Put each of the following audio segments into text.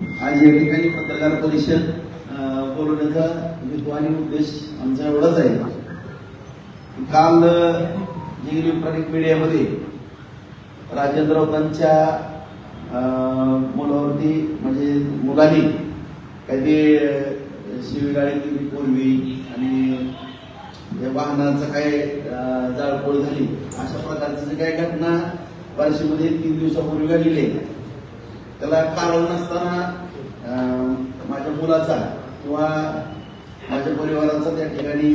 आज या ठिकाणी पत्रकार परिषद बोलवण्याचा हेतू आणि उद्देश आमचा एवढाच आहे. काल अं, जे इलेक्ट्रॉनिक मीडियामध्ये राजेंद्र राऊतांच्या मुलावरती म्हणजे मुलांनी काही ते अं, केली पूर्वी आणि या वाहनाचं काय जाळपोळ झाली अशा प्रकारची जे काही घटना बार्शीमध्ये तीन दिवसापूर्वी घडलेली आहे. त्याला कारण नसताना माझ्या मुलाचा किंवा माझ्या परिवाराचा त्या ठिकाणी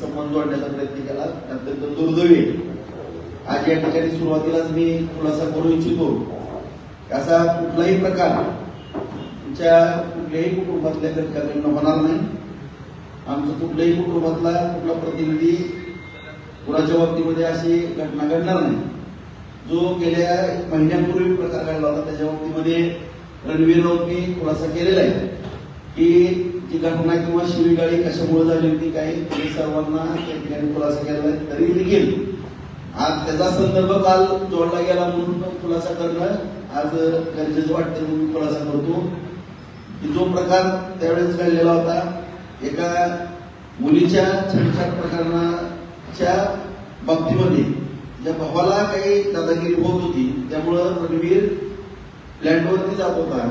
संबंध जोडण्याचा प्रयत्न केला. अत्यंत दुर्दैवी आज या ठिकाणी सुरुवातीलाच मी खुलासा करू इच्छितो. असा कुठलाही प्रकार तुमच्या कुठल्याही कुटुंबातल्या घटकाकडनं होणार नाही. आमचं कुठल्याही कुटुंबातला कुठला प्रतिनिधी कुणाच्या बाबतीमध्ये अशी घटना घडणार नाही. जो गेल्या एक महिन्यापूर्वी प्रकार घडला होता त्याच्या बाबतीमध्ये रणवीर राऊतनी खुलासा केलेला आहे की जी घटना किंवा शिवीगाळी कशामुळे झाली होती काही तरी सर्वांना त्या ठिकाणी खुलासा केलेला आहे तरी देखील आज त्याचा संदर्भ काल जोडला गेला म्हणून खुलासा करणं आज गरजेचं वाटतं म्हणून खुलासा करतो. की जो प्रकार त्यावेळेस घडलेला होता एका मुलीच्या छेडछाड प्रकरणाच्या बाबतीमध्ये ज्या भावाला काही दादागिरी होत होती त्यामुळं रणवीर लँडवरती जात होता.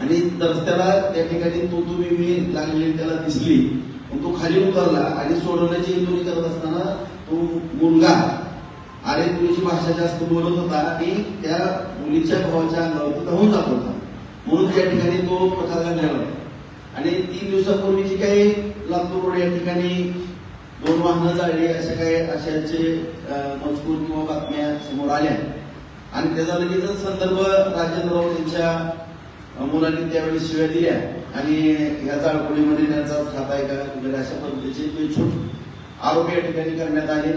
आणि रस्त्याला त्या ठिकाणी तो तो मी लागलेली त्याला दिसली. मग तो खाली उतरला आणि सोडवण्याची हेतूने करत असताना तो मुलगा अरे तुझी भाषा जास्त बोलत होता आणि त्या मुलीच्या भावाच्या अंगावरती धावून जात होता. म्हणून त्या ठिकाणी तो प्रकार घडलेला आणि तीन दिवसापूर्वी जी काही लातूर रोड या ठिकाणी दोन वाहनं जाळली अशा काही अशाचे मजकूर किंवा बातम्या समोर आल्या. आणि त्याचा लगेचच संदर्भ राजेंद्र राऊत यांच्या मुलांनी त्यावेळी शिव्या दिल्या. आणि या जाळपोळीमध्ये त्यांचा खाता आहे का वगैरे अशा पद्धतीचे बेछूट आरोप या ठिकाणी करण्यात आले.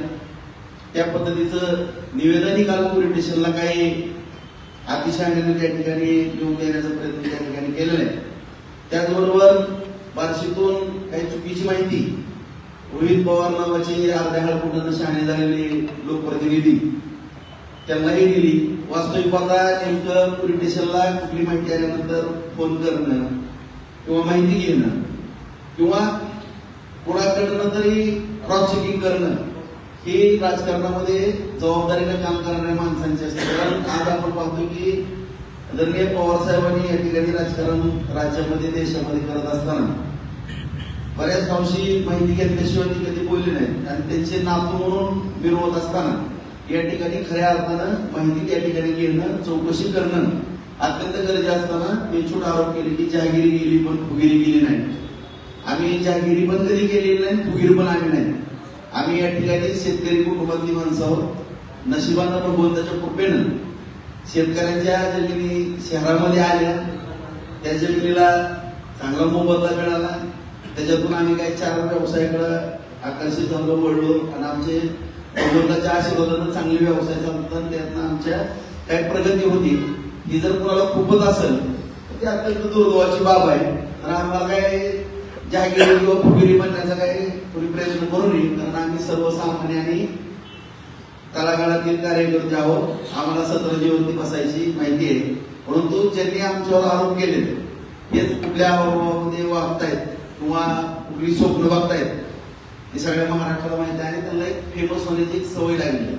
त्या पद्धतीचं निवेदनही काल पोलीस स्टेशनला काही अतिशयाने त्या ठिकाणी लिहून देण्याचा प्रयत्न त्या ठिकाणी केलेला आहे. त्याचबरोबर बार्शीतून काही चुकीची माहिती रोहित पवार नावाचे अर्ध्या हळकुंडानं शहाणे झालेले लोकप्रतिनिधी. त्यांनाही दिली. वास्तविक आता नेमकं पोलीस स्टेशनला कुठली माहिती आल्यानंतर फोन करणं किंवा माहिती घेणं किंवा कोणाकडनं तरी क्रॉस चेकिंग करणं हे राजकारणामध्ये जबाबदारीनं काम करणाऱ्या माणसांचे असते. कारण आज आपण पाहतो की आदरणीय पवार साहेबांनी या ठिकाणी राजकारण राज्यामध्ये देशामध्ये करत असताना बऱ्याच अंशी माहिती घेतल्याशिवाय ती कधी बोलली नाही. आणि त्यांचे नातू म्हणून विरोध असताना या ठिकाणी खऱ्या अर्थानं माहिती त्या ठिकाणी घेणं चौकशी करणं अत्यंत गरजे असताना बेछूट आरोप केले की जहागिरी गेली पण फुगिरी गेली नाही. आम्ही जहागिरी पण कधी केलेली नाही फुगीर पण आम्ही नाही. आम्ही या ठिकाणी शेतकरी कुटुंबातली माणसं आहोत. नशिबानं भगवंताच्या कृपेनं शेतकऱ्यांच्या जमिनी शहरामध्ये आल्या. त्या जमिनीला चांगला मोबदला मिळाला. त्याच्यातून आम्ही काही चार व्यवसायाकडे आकर्षित झालो वळलो. आणि आमचे भगवंताच्या आशीर्वादानं चांगले व्यवसाय चालतात त्यातनं आमच्या काही प्रगती होती. ही जर कोणाला खूपच असेल तर ती अत्यंत दुर्दैवाची बाब आहे. तर आम्हाला काय जहागिरी किंवा फुगिरी बनण्याचा काही थोडी प्रयत्न करू नये. कारण आम्ही सर्वसामान्य आणि तळागाळातील कार्यकर्ते आहोत. आम्हाला सत्र जीवनती बसायची माहिती आहे. परंतु ज्यांनी आमच्यावर आरोप केले हेच कुठल्या आरोपामध्ये वागतायत? किंवा कुठली स्वप्न बघतायत. हे सगळ्या महाराष्ट्राला माहिती आहे आणि त्यांना एक फेमस होण्याची एक सवय लागली. आहे.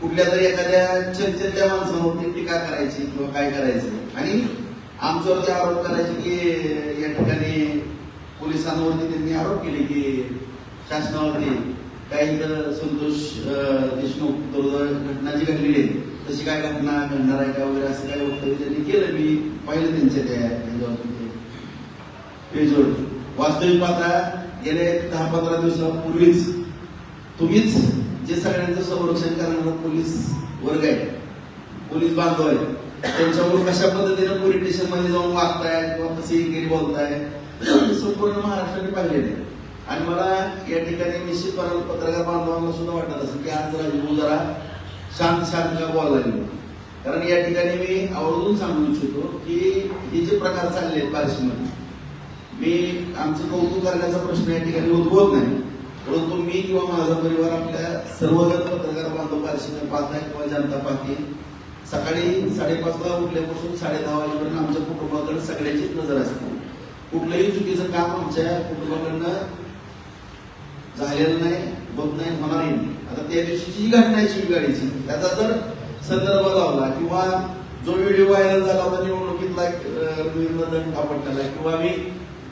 कुठल्या तरी एखाद्या चर्चेतल्या माणसावरती टीका करायची किंवा काय करायचं. आणि आमच्यावरती आरोप करायचे की या ठिकाणी पोलिसांवरती त्यांनी आरोप केले की शासनावरती काही इथं संतोष देशमुख घटना जी घडलेली आहे तशी काय घटना घडणार आहे का वगैरे असं काय वक्तव्य त्यांनी केलं. मी पाहिलं त्यांच्या त्या ह्याच्यावरती पेजवर. वास्तविक पाहता गेले दहा पंधरा दिवसापूर्वीच तुम्हीच जे सगळ्यांचं संरक्षण करणारा पोलीस वर्ग आहे पोलीस बांधव आहे त्यांच्यावर कशा पद्धतीने पोलीस स्टेशनमध्ये जाऊन वागताय किंवा कसे गेली बोलताय संपूर्ण महाराष्ट्राने पाहिलेलं आहे. आणि मला या ठिकाणी निश्चितपणे पत्रकार बांधवांना सुद्धा वाटत असेल की आज राजू जरा शांत शांत बोलायला कारण या ठिकाणी मी आवर्जून सांगू इच्छितो की हे जे प्रकार चालले आहेत बार्शीमध्ये मी आमचं कौतुक करण्याचा प्रश्न या ठिकाणी उद्भवत नाही. परंतु मी किंवा माझा परिवार आपल्या सर्वजण पत्रकार बांधव पारशी पाहताय किंवा जनता पाहते सकाळी साडेपाचला उठल्यापासून साडे दहा वाजेपर्यंत आमच्या कुटुंबाकडे सगळ्यांचीच नजर असते. कुठलंही चुकीचं काम आमच्या कुटुंबाकडनं झालेलं नाही होत नाही होणारही नाही. आता त्या दिवशीची ही घटना आहे शिवगाडीची त्याचा जर संदर्भ लावला किंवा जो व्हिडिओ व्हायरल झाला होता निवडणुकीतला अं, रघुवीर किंवा मी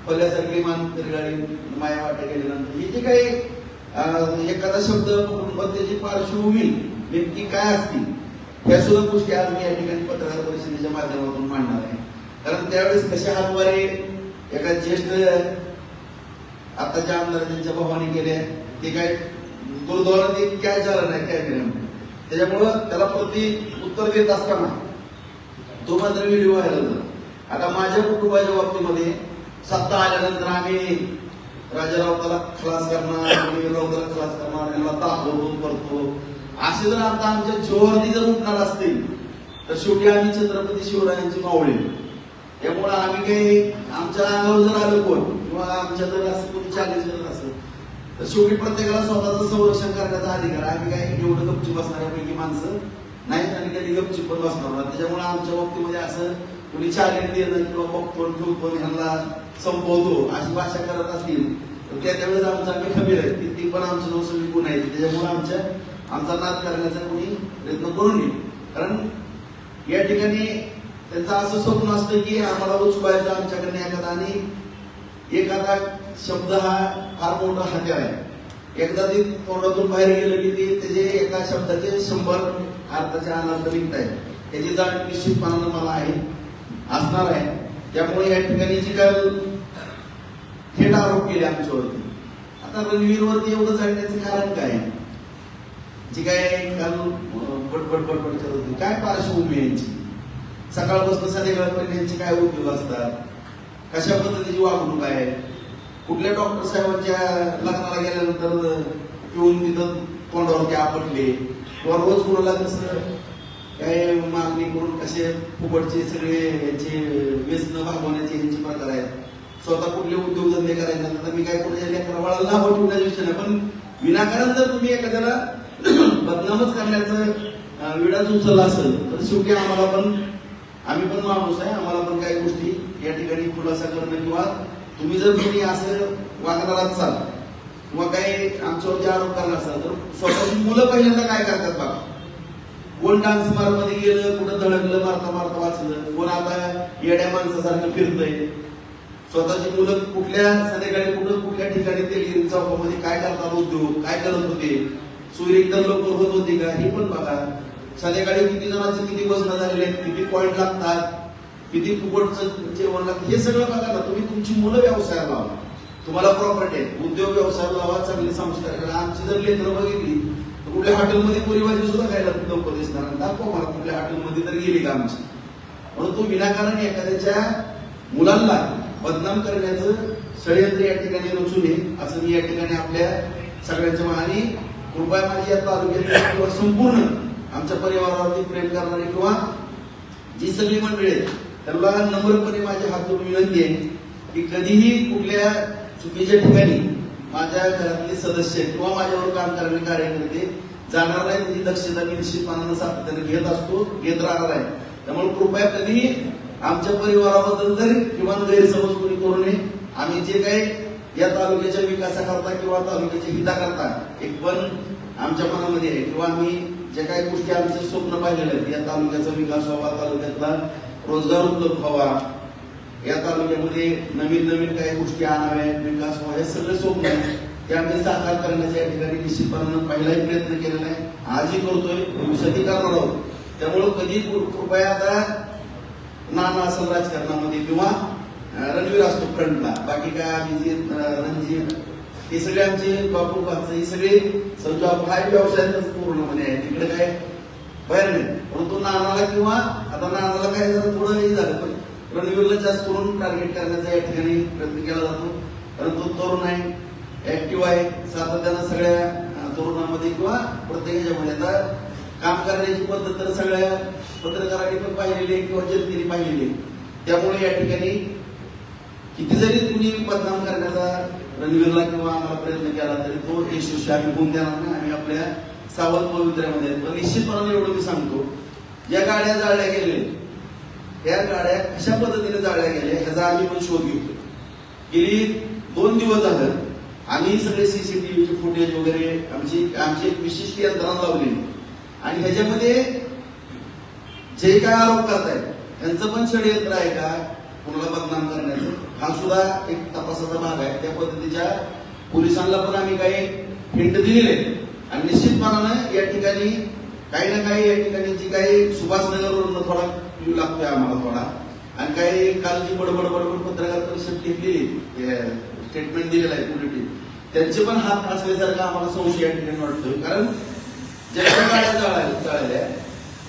पल्यासारखी मानकरी गाडी माया वाटे गेल्यानंतर. ही जी काही एखादा शब्द पकडून त्याची पार्श्वभूमी नेमकी काय असतील ह्या सुद्धा गोष्टी आज मी या ठिकाणी पत्रकार परिषदेच्या माध्यमातून मांडणार आहे. कारण त्यावेळेस कशा हातवारे एका ज्येष्ठ आताच्या आमदार त्यांच्या भावाने केले ते काय गुरुद्वारा ते काय झालं नाही काय केलं त्याच्यामुळं त्याला प्रति उत्तर देत असताना तो मात्र व्हिडिओ व्हायला झाला आता माझ्या कुटुंबाच्या बाबतीमध्ये सत्ता आल्यानंतर आम्ही राजा खलास करणार आम्ही राऊताला खलास करणार यांना ताबडतोब करतो. असे जर आता आमच्या जोरती जर उठणार असतील तर शेवटी आम्ही छत्रपती शिवरायांची मावळे त्यामुळे आम्ही काही आमच्या अंगावर जर आलं कोण किंवा आमच्या जर असं कोणी चॅलेंज करत असेल तर शेवटी प्रत्येकाला स्वतःचं संरक्षण करण्याचा अधिकार. आम्ही काही एवढं गपचूप बसणाऱ्यापैकी माणसं नाहीत आणि कधी गपचूप पण बसणार त्याच्यामुळे आमच्या बाबतीमध्ये असं कुणी चॅलेंज देणं किंवा बघतो ठेवतो ह्यांना संपवतो अशी भाषा करत असतील तर त्या त्यावेळेस आमचं आम्ही खबीर आहे. ती- ती पण आमचं नवसवी गुण आहे त्याच्यामुळे आमच्या आमचा नाद करण्याचा कोणी प्रयत्न करू नये. कारण या ठिकाणी त्यांचं असं स्वप्न असतं की आम्हाला उचवायचं आमच्याकडे एखादा आणि एखादा शब्द हा फार मोठा हत्यार आहे. एकदा ते तोंडातून बाहेर गेलं की ते त्याचे एका शब्दाचे शंभर अर्थाचे अनर्थ निघत आहे त्याची जाण निश्चितपणानं मला आहे असणार आहे. त्यामुळे या ठिकाणी जे काय थेट आरोप केले आमच्यावरती. आता रणवीरवरती एवढं जाण्याचं कारण काय? जी काय काल बडबड बडबड करत होती. काय पार्श्वभूमी यांची? सकाळपासून संध्याकाळपर्यंत यांचे काय उद्योग असतात? कशा पद्धतीची वागणूक आहे? कुठल्या डॉक्टर साहेबांच्या लग्नाला गेल्यानंतर येऊन तिथं तोंडावरती आपटले? किंवा रोज कुणाला कसं काय मागणी करून कसे फुकटचे सगळे यांचे व्यसन भागवण्याचे यांचे प्रकार आहेत. स्वतः कुठले उद्योगधंदे करायचे नसतात. तर मी काय कुठल्या लेकरा बाळाला ठेवण्याचा विषय नाही. पण विनाकारण जर तुम्ही एखाद्याला बदनामच करण्याचं विडा विडाच उचलला असेल तर शेवटी आम्हाला पण आम्ही पण माणूस आहे. आम्हाला पण काही गोष्टी या ठिकाणी खुलासा करणं किंवा तुम्ही जर कोणी असं वागणार असाल किंवा काही आमच्यावरती आरोप करणार असाल तर स्वतःची मुलं पहिल्यांदा काय करतात बाबा कोण डान्स बारमध्ये गेलं कुठं धडकलं मारता मारता वाचलं कोण आता येड्या माणसासारखं फिरतंय? स्वतःची मुलं कुठल्या संध्याकाळी कुठं कुठल्या ठिकाणी ते गिरी चौकामध्ये काय करतात उद्योग काय करत होते? सूर्य एकदम लवकर होत होती का? हे पण बघा. संध्याकाळी किती जणांचे किती बसणं झालेले आहेत किती पॉईंट लागतात किती फुकटचं जेवण लागतं हे सगळं बघा ना. तुम्ही तुमची मुलं व्यवसाय लावा. तुम्हाला प्रॉपर्टी आहे. उद्योग व्यवसाय लावा चांगले संस्कार करा आमची जर लेकरं बघितली कुठल्या हॉटेलमध्ये पुरी भाजी सुद्धा खायला लवकर दिसणार दाखवा मला कुठल्या हॉटेलमध्ये तर गेली का आमची. म्हणून तो विनाकारण एखाद्याच्या मुलांना बदनाम करण्याचं षडयंत्र या ठिकाणी रचू नये असं मी या ठिकाणी आपल्या सगळ्यांच्या आणि कृपया माझी या तालुक्यात किंवा संपूर्ण आमच्या परिवारावरती प्रेम करणारे किंवा जी सगळी मंडळी आहेत त्यांना नम्रपणे माझ्या हातून विनंती आहे की कधीही कुठल्या चुकीच्या ठिकाणी माझ्या घरातले सदस्य किंवा माझ्यावर काम करणारे कार्यकर्ते जाणार नाही त्याची दक्षता मी निश्चितपणानं सातत्याने घेत असतो घेत राहणार आहे. त्यामुळे कृपया कधीही आमच्या परिवाराबद्दल तरी किंवा गैरसमज कोणी करू नये. आम्ही जे काही या तालुक्याच्या विकासाकरता किंवा तालुक्याच्या हिताकरता एक पण आमच्या मनामध्ये आहे किंवा आम्ही ज्या काही गोष्टी आमचे स्वप्न पाहिलेले आहेत या तालुक्याचा विकास व्हावा तालुक्यातला रोजगार उपलब्ध व्हावा या तालुक्यामध्ये नवीन नवीन काही गोष्टी आणाव्या विकास व्हावा हे सगळे स्वप्न आहेत आम्ही साकार करण्याच्या या ठिकाणी निश्चितपणानं पहिलाही प्रयत्न केलेला आहे. आजही करतोय. भविष्यातही करणार आहोत. त्यामुळं कधी कृपया आता नाना असेल राजकारणामध्ये किंवा रणवीर असतो फ्रंटला. बाकी काय अभिजित रणजित हे सगळे आमचे बापू पाच हे सगळे समजा हा व्यवसायातच पूर्णपणे आहे तिकडे काय बाहेर नाही. परंतु नानाला किंवा आता नानाला काय झालं थोडं हे झालं पण रणवीरला जास्त करून टार्गेट करण्याचा या ठिकाणी प्रयत्न केला जातो. परंतु तरुण आहे. ऍक्टिव्ह आहे सातत्यानं सगळ्या तरुणांमध्ये किंवा प्रत्येकाच्या मध्ये आता काम करण्याची पद्धत तर सगळ्या पत्रकारांनी पण पाहिलेली आहे किंवा जनतेने पाहिलेली आहे. त्यामुळे या ठिकाणी किती जरी तुम्ही बदनाम करण्याचा रणवीरला किंवा आम्हाला प्रयत्न केला तरी तो यशस्वी आम्ही होऊन देणार नाही. आम्ही आपल्या सावध पवित्र्यामध्ये पण निश्चितपणाने एवढं मी सांगतो या गाड्या जाळल्या गेलेल्या या गाड्या कशा पद्धतीने जाळल्या गेल्या ह्याचा आम्ही पण शोध घेतो गेली दोन दिवस झालं आम्ही सगळे सीसीटीव्हीचे फुटेज वगैरे आमची आमची एक विशिष्ट यंत्रणा लावलेली आणि ह्याच्यामध्ये जे काय आरोप करतायत यांचं पण षडयंत्र आहे का? कोणाला बदनाम करण्याचं? हा सुद्धा एक तपासाचा भाग आहे. त्या पद्धतीच्या पोलिसांना पण आम्ही काही हिंट दिलेले आणि निश्चितपणानं या ठिकाणी काही ना काही या ठिकाणी जी काही सुभाषनगरवरून थोडा व्ह्यू लागतोय आम्हाला थोडा. आणि काही काल जी बडबड बडबड पत्रकार परिषद घेतलेली स्टेटमेंट दिलेलं आहे पोलिटिक त्यांचे पण हात असल्यासारखं आम्हाला संशय या ठिकाणी वाटतोय. कारण ज्या गाड्या जाळायला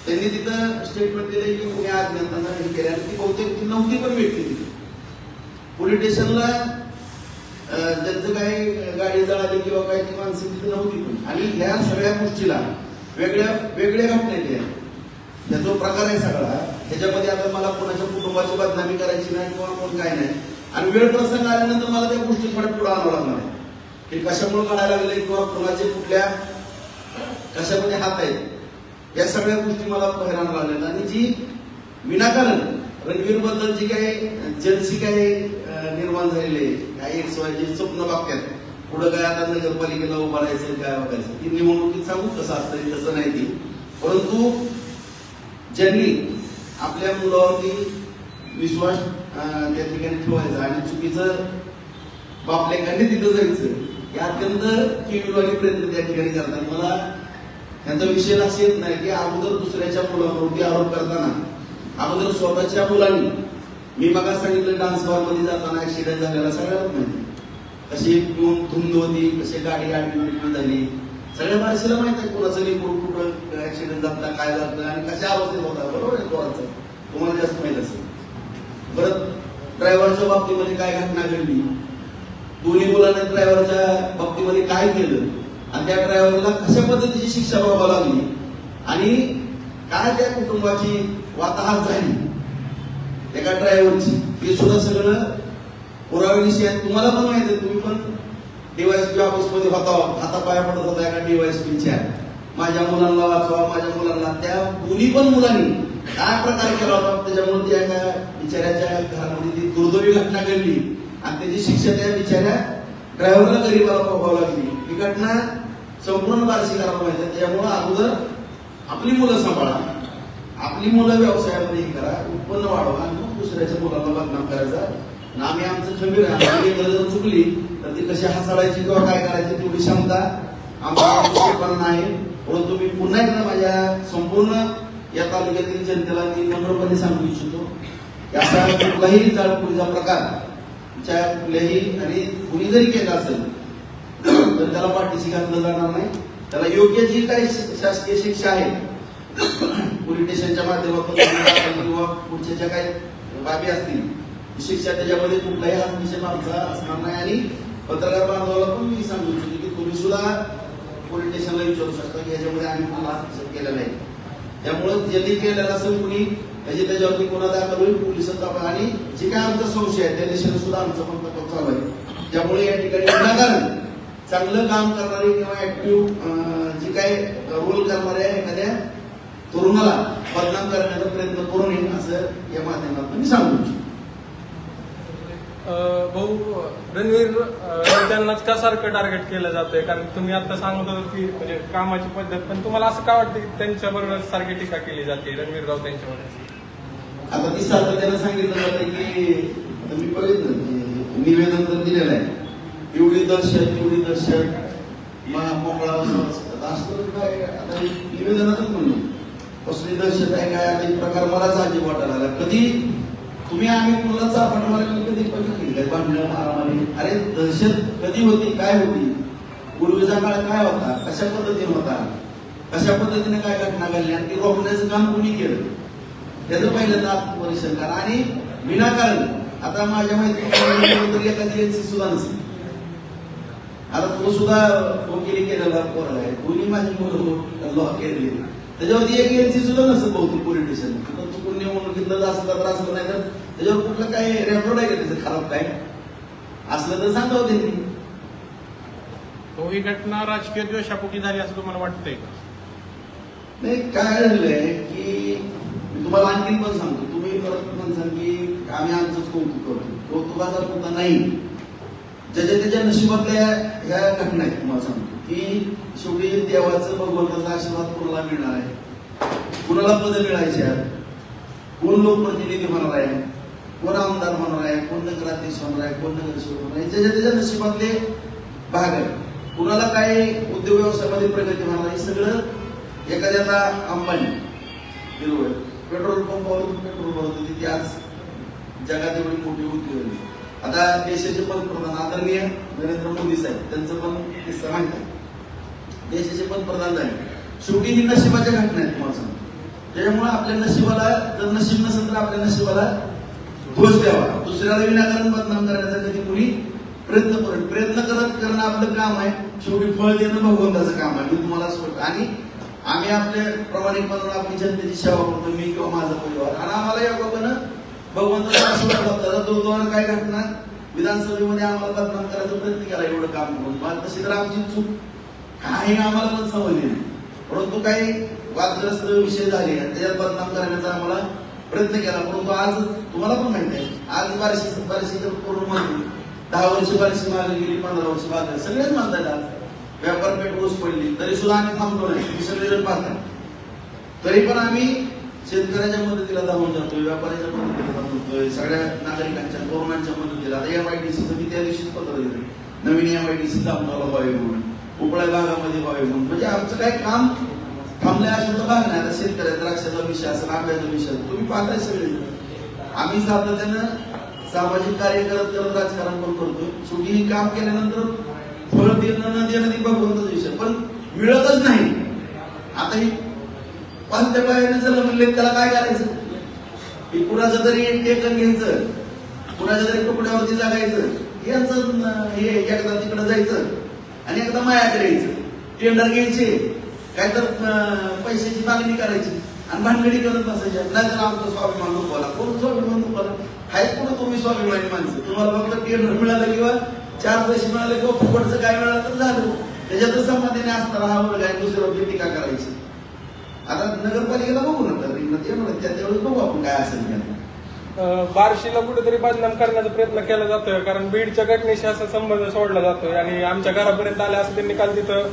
त्यांनी तिथं स्टेटमेंट दिले की कुणी अज्ञातांना हे केलं आणि ती बहुतेक ती नव्हती पण व्यक्ती तिथे. पोलीस स्टेशनला ज्यांचं काही गाडी जळाली किंवा काही ती माणसं तिथे नव्हती पण. आणि ह्या सगळ्या गोष्टीला वेगळ्या वेगळ्या घटना आहेत. त्या जो प्रकार आहे सगळा त्याच्यामध्ये आता मला कोणाच्या कुटुंबाची बदनामी करायची नाही किंवा कोण काय नाही आणि वेळ प्रसंग आल्यानंतर मला त्या गोष्टी थोड्या पुढे आणावं लागणार आहे की कशामुळे काढायला लागले किंवा कोणाचे कुठल्या कशामध्ये हात आहेत या सगळ्या गोष्टी मला हैराण लागल्या आणि जी विनाकारण रणवीरबद्दल जी काही जनसी काही निर्माण झालेली आहे काही एक जे स्वप्न बघतात पुढं काय आता नगरपालिकेला उभा राहायचं काय बघायचं ती निवडणुकीत सांगू कसं असतं तसं नाही ती. परंतु ज्यांनी आपल्या मुलावरती विश्वास त्या ठिकाणी ठेवायचं. आणि चुकीचं बापलेकांनी तिथं जायचं. हे अत्यंत किविलवाणी प्रयत्न त्या ठिकाणी करतात. मला त्यांचा विषय असा येत नाही की अगोदर दुसऱ्याच्या मुलांवरती आरोप करताना अगोदर स्वतःच्या मुलांनी मी मग सांगितलं डान्स बारमध्ये जाताना ऍक्सिडेंट झालेला सगळ्यात माहिती कशी पिऊन धुंद होती कशी गाडी गाडी झाली. सगळ्या माणसाला माहीत आहे कोणाचं कुठं कुठं ऍक्सिडेंट झाला काय झालं आणि कशा अवस्थेत होता. बरोबर आहे तुम्हाला जास्त माहीत असेल. परत ड्रायव्हरच्या बाबतीमध्ये काय घटना घडली? दोन्ही मुलांनी ड्रायव्हरच्या बाबतीमध्ये काय केलं? आणि त्या ड्रायव्हरला कशा पद्धतीची शिक्षा व्हावं लागली? आणि काय त्या कुटुंबाची वाताहात झाली? एका ड्रायव्हरची हे सुद्धा सगळं पुरावेविषयी आहे तुम्हाला पण माहिती आहे तुम्ही पण डीवायएसपी ऑफिसमध्ये होता. आता हातापाया पडत होता एका डीवायएसपीच्या माझ्या मुलांना वाचवा माझ्या मुलांना. त्या दोन्ही पण मुलांनी काय प्रकार केला होता? त्याच्यामुळे त्या बिचाऱ्याच्या घरामध्ये ती दुर्दैवी घटना घडली. आणि त्याची शिक्षा त्या बिचाऱ्या ड्रायव्हरला गरीबाला भोगावं लागली. ही घटना संपूर्ण बारशी करायला पाहिजे आहे. अगोदर आपली मुलं सांभाळा. आपली मुलं व्यवसायामध्ये हे करा उत्पन्न वाढवा आणि मग दुसऱ्याच्या मुलांना बदनाम करायचा. आणि आम्ही आमचं खंबीर आहे. गरज जर चुकली तर ती कशी हसाडायची किंवा काय करायची तेवढी क्षमता आमच्या नाही. परंतु मी पुन्हा एकदा माझ्या संपूर्ण या तालुक्यातील जनतेला मी नम्रपणे सांगू इच्छितो की असा कुठलाही जाळपोळीचा प्रकार च्या कुठल्याही आणि कुणी जरी केला असेल तर त्याला पाठीशी घातलं जाणार नाही. त्याला योग्य जी काही शासकीय शिक्षा आहे पोलीस स्टेशनच्या माध्यमातून किंवा पुढच्या ज्या काही बाबी असतील शिक्षा त्याच्यामध्ये कुठलाही हस्तक्षेप आमचा असणार नाही. आणि पत्रकार बांधवाला पण मी सांगू इच्छितो की तुम्ही सुद्धा पोलीस स्टेशनला विचारू शकता की याच्यामध्ये आम्ही मला हस्तक्षेप केला नाही त्यामुळे ज्यांनी केलेलं असेल कुणी म्हणजे त्याच्यावरती गुन्हा दाखल होईल पोलिसांचा आपण आणि जे काय आमचा संशय आहे त्या दिशेने सुद्धा आमचा पण तपास चालू आहे. त्यामुळे या ठिकाणी विनाकारण चांगलं काम करणारे किंवा ऍक्टिव्ह जे काय रोल करणारे एखाद्या तरुणाला बदनाम करण्याचा प्रयत्न करू नये असं या माध्यमातून मी सांगू इच्छितो भाऊ रणवीर त्यांनाच का सारखं टार्गेट केलं जातंय. कारण तुम्ही आता सांगत होता की म्हणजे कामाची पद्धत पण तुम्हाला असं का वाटतं की त्यांच्या बरोबर सारखी टीका केली जाते रणवीर राव त्यांच्यावर आता ती सातत्यानं सांगितलं जातं की मी बघितलं निवेदन तर दिलेलं आहे. एवढी दहशत एवढी दहशत मोकळा असं काय? आता निवेदनातच म्हणलं कसली दहशत आहे काय? आता प्रकार मलाच अजिब वाटायला लागला कधी तुम्ही आम्ही मुलाचा चापट कधी बघितली काय भांडणं मारामारी अरे दहशत कधी होती? काय होती? पूर्वीचा काळ काय होता? कशा पद्धतीने होता? कशा पद्धतीने काय घटना घडल्या आणि ती रोखण्याचं काम कुणी केलं? त्याचं पहिल्यांदा आत्मपरीक्षण करा. आणि विनाकारण आता माझ्या माहिती तरी एखादी सुद्धा नसेल. आता तो सुद्धा वकिली केलेला पोरगा आहे. कोणी माझी मुलं लॉ केलेली? त्याच्यावरती एक एनसी सुद्धा नसेल बहुतेक पोलीस स्टेशन तर चुकून निवडणुकीतलं असलं तर असलं नाही तर त्याच्यावर कुठलं काय रेकॉर्ड आहे का त्याचं? खराब काय? असलं तर सांगावं त्यांनी. हो ही घटना राजकीय द्वेषापोटी झाली असं तुम्हाला वाटतंय का? नाही काय झालंय की मी तुम्हाला आणखीन पण सांगतो. तुम्ही परत म्हणसाल की आम्ही आमचंच कौतुक करतो. कौतुकाचा मुद्दा नाही ज्याच्या त्याच्या नशिबातल्या ह्या घटना आहेत तुम्हाला सांगतो. की शेवटी देवाचं भगवंताचा आशीर्वाद कोणाला मिळणार आहे? कुणाला पद मिळायचे आहेत? कोण लोकप्रतिनिधी होणार आहे कोण आमदार होणार आहे? कोण नगराध्यक्ष होणार आहे? कोण नगरसेवक होणार आहे? ज्याच्या त्याच्या नशिबातले भाग आहे कुणाला काय उद्योग व्यवसायामध्ये प्रगती होणार आहे? हे सगळं एखाद्याला अंबानी बरोबर पेट्रोल पंपावर पेट्रोल भरत होती. ती आज जगात एवढी मोठी उद्योग आता देशाचे पंतप्रधान आदरणीय नरेंद्र मोदी साहेब त्यांचं पण किस्सा माहिती देशाचे पंतप्रधान झाले. शेवटी ही नशिबाच्या घटना आहेत तुम्हाला सांगतो. त्याच्यामुळे आपल्या नशिबाला जर नशीब नसेल तर आपल्या नशिबाला दोष द्यावा. दुसऱ्याला विनाकारण बदनाम करण्याचा कधी कोणी प्रयत्न करत प्रयत्न करत करणं आपलं काम आहे. शेवटी फळ देणं भगवंताचं काम आहे. मी तुम्हाला स्पष्ट आणि आम्ही आपल्या प्रामाणिकपणाने आपली जनतेची सेवा करतो मी किंवा माझा परिवार. आणि आम्हाला या बाबानं भगवंताचा आशीर्वाद दोन दोन काय घटना? विधानसभेमध्ये आम्हाला बदनाम करायचा प्रयत्न केला एवढं काम करून. तशी तर आमची चूक काही आम्हाला पण समजले नाही. परंतु काही वादग्रस्त विषय झाले त्याच्यात बदनाम करण्याचा आम्हाला प्रयत्न केला. परंतु आज तुम्हाला पण माहिती आहे आज बारशे बारशे करून मागली दहा वर्ष बारशे मागे गेली पंधरा वर्ष मागे. सगळेच म्हणतात आज व्यापार पेठ ऊस पडली. तरी सुद्धा आम्ही थांबलो नाही. सगळेजण पाहतात तरी पण आम्ही शेतकऱ्याच्या मदतीला धावून जातोय व्यापाऱ्याच्या मदतीला धावून जातोय सगळ्या नागरिकांच्या कोरोनाच्या मदतीला. आता एम आय डी सीचं मी त्या दिवशीच पत्र दिलं नवीन एम आय डी सी आम्हाला व्हावे म्हणून. उकळ्या भागामध्ये व्हावे म्हणून. म्हणजे आमचं काय काम थांबल्या अशाचा भाग नाही. आता शेतकऱ्या द्राक्षाचा विषय असेल आंब्याचा विषय. असेल तुम्ही पाहताय सगळे. आम्ही सातत्यानं सामाजिक कार्य करत करत राजकारण पण करतो शेवटी हे काम केल्यानंतर फळ देणं न देणं ते भगवंताचा विषय. पण मिळतच नाही. आता ही पाचत्या पायाने जर म्हणले त्याला काय करायचं? हे कुणाचं तरी टेकन घ्यायचं. कुणाच्या तरी तुकड्यावरती जागायचं. यांचं हे एकदा तिकडं जायचं. आणि एकदा मायाकडे यायचं. टेंडर घ्यायचे. काय तर पैशाची मागणी करायची. आणि भानगडी करत बसायच्या नाही तर आमचं स्वाभिमान दुखवाला. कोण स्वाभिमान दुखवाला? हायच कुठं तुम्ही स्वाभिमानी माणसं? तुम्हाला फक्त टेंडर मिळालं किंवा चार पैसे मिळाले किंवा फुकटचं काय मिळालं तर झालं. त्याच्यातच समाधानी असताना हा वर्ग आहे. दुसऱ्यावरती टीका करायची. आता नगरपालिकेला बघू नंतर. रिंगणात येणार त्यावेळेस बघू आपण काय असेल बार्शीला कुठेतरी बदनाम करण्याचा प्रयत्न केला जातोय कारण बीडच्या घटनेशी असा संबंध सोडला जातोय. आणि आमच्या घरापर्यंत आले असं त्यांनी काल तिथं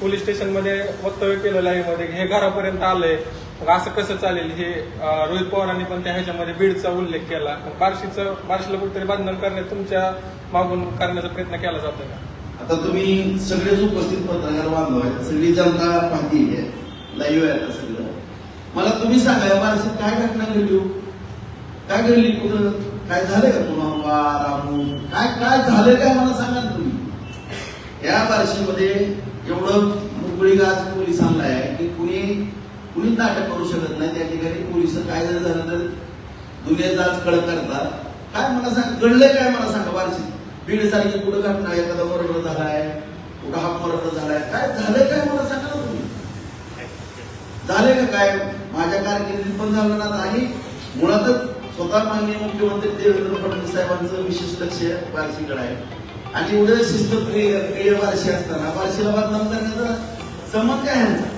पोलीस स्टेशनमध्ये वक्तव्य केलं लाईव्हमध्ये हे घरापर्यंत आलंय. मग असं कसं चालेल? हे रोहित पवारांनी पण त्या ह्याच्यामध्ये बीडचा उल्लेख केला. मग बार्शीचं बार्शीला कुठेतरी बदनाम करण्यात तुमच्या मागून करण्याचा प्रयत्न केला जातोय का? आता तुम्ही सगळेच उपस्थित पत्रकार बांधव आहेत. सगळी जनता पाहती आहे लाईव्ह आहे आता सगळं. मला तुम्ही सांगा बारशीत काय घटना घडली? काय घडली कुठं काय झालं का पुन्हा रामू काय काय झालं काय मला सांगा तुम्ही. या बारशीमध्ये एवढं मुकळी गाज पोलिसांना आहे की कुणी कुणीच नाटक करू शकत नाही. त्या ठिकाणी पोलीस काय जर झालं तर दुनियेचा आज कळत करतात. काय मला सांग घडलंय काय मला सांगा बारशी बीड सारखी कुठं घटना एखादा मरण झालाय. कुठं हा मरण झालाय? काय झालंय काय मला सांगा ना तुम्ही? झालंय का काय? माझ्या कारकिर्दीत पण झालं ना आणि मुळातच स्वतः माननीय मुख्यमंत्री देवेंद्र फडणवीस साहेबांचं विशेष लक्ष बार्शीकडे आहे. आणि एवढं शिस्त प्रिय प्रिय वारशी असताना बार्शीला बदनाम करण्याचा संबंध काय ह्यांचा